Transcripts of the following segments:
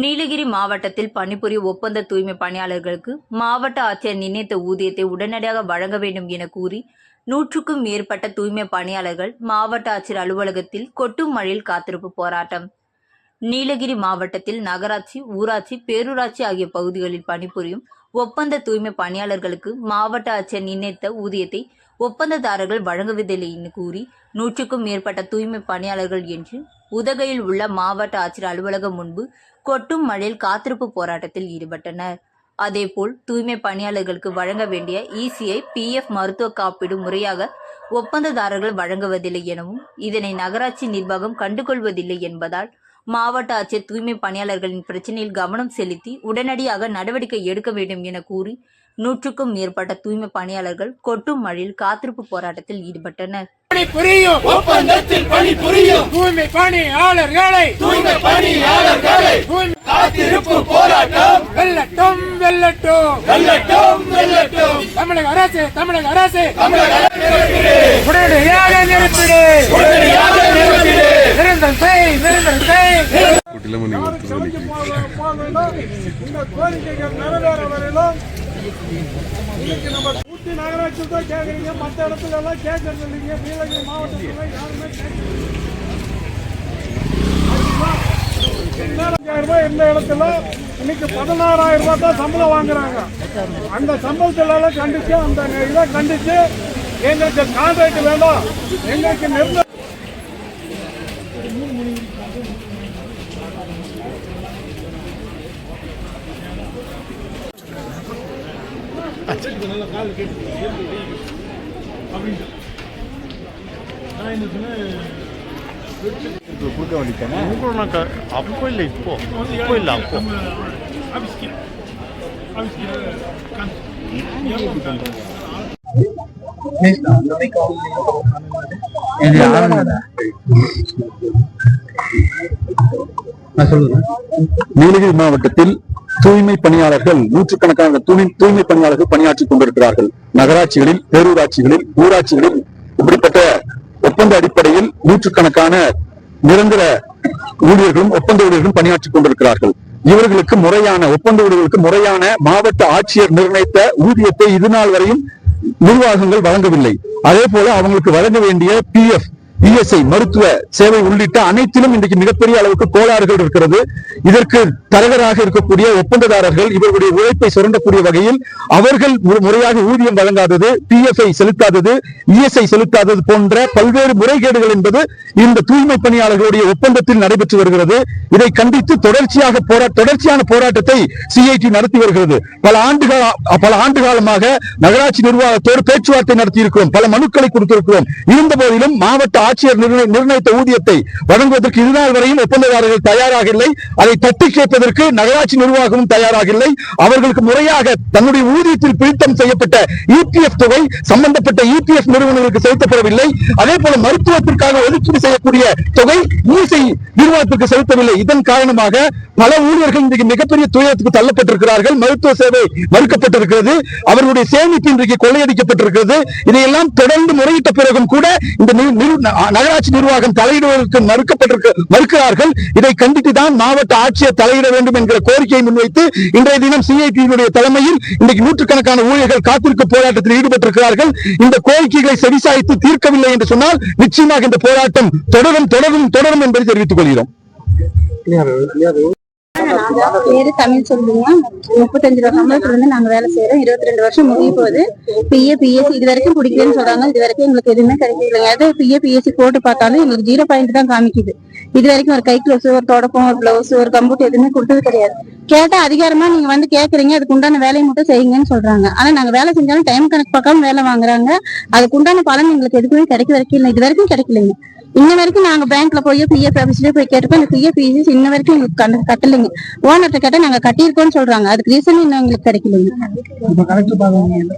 நீலகிரி மாவட்டத்தில் பணிபுரியும் ஒப்பந்த தூய்மை பணியாளர்களுக்கு மாவட்ட ஆட்சியர் நிர்ணயித்த ஊதியத்தை உடனடியாக வழங்க வேண்டும் என கூறி நூற்றுக்கும் மேற்பட்ட தூய்மை பணியாளர்கள் மாவட்ட ஆட்சியர் அலுவலகத்தில் கொட்டும் மழையில் காத்திருப்பு போராட்டம். நீலகிரி மாவட்டத்தில் நகராட்சி ஊராட்சி பேரூராட்சி ஆகிய பகுதிகளில் பணிபுரியும் ஒப்பந்த தூய்மை பணியாளர்களுக்கு மாவட்ட ஆட்சியர் நிர்ணயித்த ஊதியத்தை ஒப்பந்ததாரர்கள் வழங்குவதில்லை என்று கூறி நூற்றுக்கும் மேற்பட்ட தூய்மை பணியாளர்கள் என்று உதகையில் உள்ள மாவட்ட ஆட்சியர் அலுவலகம் முன்பு கொட்டும் மழையில் காத்திருப்பு போராட்டத்தில் ஈடுபட்டனர். அதேபோல் தூய்மை பணியாளர்களுக்கு வழங்க வேண்டிய இசிஐ பிஎஃப் மருத்துவ காப்பீடு முறையாக ஒப்பந்ததாரர்கள் வழங்குவதில்லை எனவும் இதனை நகராட்சி நிர்வாகம் கண்டுகொள்வதில்லை என்பதால் மாவட்ட ஆட்சியர் தூய்மை பணியாளர்களின் பிரச்சினையில் கவனம் செலுத்தி உடனடியாக நடவடிக்கை எடுக்க வேண்டும் என கூறி நூற்றுக்கும் மேற்பட்ட தூய்மை பணியாளர்கள் கொட்டும் மழையில் காத்திருப்பு போராட்டத்தில் ஈடுபட்டனர். பணி புரியும். ஒப்பந்தத்தில் பணிபுரியும் தூய்மை பணியாளர்களை. தூய்மை பணியாளர்களை. தூய்மை காத்திருப்பு போராட்டம். வெல்லட்டும் வெல்லட்டும். வெல்லட்டும் வெல்லட்டும். தமிழக அரசு. தமிழக அரசு. உடனடியாக நிறுத்திடு. உடனடியாக நிறுத்திடு. செய் இந்த கோரிக்கைகள் நிறைவேற வரையிலும் இன்னைக்கு நம்ம ஊட்டி நகராட்சி தான் கேட்குறீங்க மற்ற இடத்துல எல்லாம் கேட்கறது இல்லைங்க நீலகிரி மாவட்டத்தில் யாருமே ரூபாய் இந்த இடத்துல? இன்னைக்கு பதினாறாயிரம் ரூபாய் தான் சம்பளம் வாங்குறாங்க. அந்த சம்பளத்துல கண்டிச்சு அந்த இதை கண்டிச்சு எங்களுக்கு கான்ட்ராக்ட் வேண்டாம் எங்களுக்கு நிர்ணயம் கொடுக்க வேண்டியதானே அப்போ இல்லை இப்போ இப்போ இல்லை அப்போ இது யாருங்க நீலகிரி மாவட்டத்தில் தூய்மை பணியாளர்கள் நூற்றுக்கணக்கான தூய்மை தூய்மை பணியாளர்கள் பணியாற்றிக் கொண்டிருக்கிறார்கள். நகராட்சிகளில் பேரூராட்சிகளில் ஊராட்சிகளில் இப்படிப்பட்ட ஒப்பந்த அடிப்படையில் நூற்றுக்கணக்கான நிரந்தர ஊழியர்களும் ஒப்பந்த ஊழியர்களும் பணியாற்றிக் கொண்டிருக்கிறார்கள். இவர்களுக்கு முறையான ஒப்பந்த ஊழியர்களுக்கு முறையான மாவட்ட ஆட்சியர் நிர்ணயித்த ஊதியத்தை இது நாள் வரையும் நிர்வாகங்கள் வழங்கவில்லை. அதே போல அவங்களுக்கு வழங்க வேண்டிய பி எஃப் இஎஸ்ஐ மருத்துவ சேவை உள்ளிட்ட அனைத்திலும் இன்றைக்கு மிகப்பெரிய அளவுக்கு கோளாறுகள் இருக்கிறது. இதற்கு தலைவராக இருக்கக்கூடிய ஒப்பந்ததாரர்கள் இவர்களுடைய உழைப்பை சுரண்டக்கூடிய வகையில் அவர்கள் முறையாக ஊதியம் வழங்காதது பிஎஃப்ஐ செலுத்தாதது இஎஸ்ஐ செலுத்தாதது போன்ற பல்வேறு முறைகேடுகள் என்பது இந்த தூய்மை பணியாளர்களுடைய ஒப்பந்தத்தில் நடைபெற்று வருகிறது. இதை கண்டித்து தொடர்ச்சியாக போரா தொடர்ச்சியான போராட்டத்தை சிஐடி நடத்தி வருகிறது. பல ஆண்டுகால பல ஆண்டு காலமாக நகராட்சி நிர்வாகத்தோடு பேச்சுவார்த்தை நடத்தி இருக்கிறோம் பல மனுக்களை கொடுத்திருக்கிறோம். இருந்த போதிலும் மாவட்ட ஆட்சியர் நிர்ணயித்த ஊதியத்தை வழங்குவதற்கு இதுநாள் வரையும் ஒப்பந்ததாரர்கள் தயாராக இல்லை. அதை தட்டி கேட்பதற்கு நகராட்சி நிர்வாகமும் தயாராக இல்லை அவர்களுக்கு முறையாக தன்னுடைய ஊதியத்தில் பிடித்தம் செய்யப்பட்ட இபிஎஃப் தொகை சம்பந்தப்பட்ட இபிஎஃப் நிறுவனங்களுக்கு செலுத்தப்படவில்லை. அதே போல மருத்துவத்திற்காக ஒதுக்கீடு செய்யக்கூடிய தொகை இசை நிர்வாகத்திற்கு செலுத்தவில்லை. இதன் காரணமாக பல ஊழியர்கள் இன்றைக்கு மிகப்பெரிய துயரத்துக்கு தள்ளப்பட்டிருக்கிறார்கள். மருத்துவ சேவை மறுக்கப்பட்டிருக்கிறது. அவர்களுடைய சேமிப்பு இன்றைக்கு கொள்ளையடிக்கப்பட்டிருக்கிறது. இதையெல்லாம் தொடர்ந்து முறையிட்ட பிறகும் கூட இந்த நகராட்சி நிர்வாகம் தலையிடுவதற்கு மறுக்கப்பட்டிருக்க மறுக்கிறார்கள். இதை கண்டித்து தான் மாவட்ட ஆட்சியர் தலையிட வேண்டும் என்கிற கோரிக்கையை முன்வைத்து இன்றைய தினம் சிஐடியினுடைய தலைமையில் இன்றைக்கு நூற்றுக்கணக்கான ஊழியர்கள் காத்திருக்க போராட்டத்தில் ஈடுபட்டிருக்கிறார்கள். இந்த கோரிக்கைகளை சரிசாய்த்து தீர்க்கவில்லை என்று சொன்னால் நிச்சயமாக இந்த போராட்டம் தொடரும் தொடரும் தொடரும் என்பதை தெரிவித்துக் சொல்லிடும். பேரு தமிழ் சொல்லுங்க. முப்பத்தஞ்சு ரூபா சம்பளத்துல இருந்து நாங்க வேலை செய்யறோம் இருபத்தி ரெண்டு வருஷம் முடிய போகுது. பிஏ பிஎஸ்சி இது வரைக்கும் பிடிக்கலன்னு சொல்றாங்க. இது வரைக்கும் எங்களுக்கு எதுவுமே கிடைக்கலைங்க அது பிஏ பிஎஸ்சி போட்டு பார்த்தாலும் எங்களுக்கு ஜீரோ பாயிண்ட் தான் காமிக்குது. இது வரைக்கும் ஒரு கை க்ளோஸ் ஒரு தொடப்பம் ஒரு பிளவுஸ் ஒரு கம்ப்யூட்டர் எதுவுமே கொடுத்தது கிடையாது. கேட்டா அதிகாரமா நீங்க வந்து கேக்குறீங்க. அதுக்கு உண்டான வேலையை மட்டும் செய்யுங்கன்னு சொல்றாங்க. ஆனா நாங்க வேலை செஞ்சாலும் டைம் கணக்கு பார்க்காம வேலை வாங்குறாங்க. அதுக்கு உண்டான பலன் எங்களுக்கு எதுக்குமே கிடைக்க வரைக்கும் இல்லை. இது வரைக்கும் கிடைக்கலைங்க. இன்ன வரைக்கும் நாங்க பேங்க்ல போய் பிஎஃப் ஆபீஸ்லயே போய் கேட்டப்ப இந்த பிஎஃப் பிஎஸ் இன்ன வரைக்கும் எங்களுக்கு கட்டலைங்க. ஓனர்ட்ட கேட்டா நாங்க கட்டியிருக்கோம்னு சொல்றாங்க. அதுக்கு ரீசன் இன்னும் எங்களுக்கு கிடைக்கலைங்க.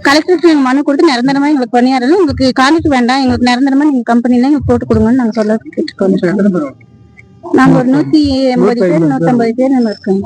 கலெக்டருக்கு நாங்க மனு கொடுத்து நிரந்தரமா எங்களுக்கு பணியாறல உங்களுக்கு கான்ட்ராக்ட் வேண்டாம். எங்களுக்கு நிரந்தரமா நீங்க கம்பெனில எங்களுக்கு போட்டு கொடுங்கன்னு நாங்க சொல்ல கேட்டுக்கோங்க. நாங்க ஒரு நூத்தி எண்பது பேர் நூத்தி ஐம்பது பேர் நம்ம இருக்கோங்க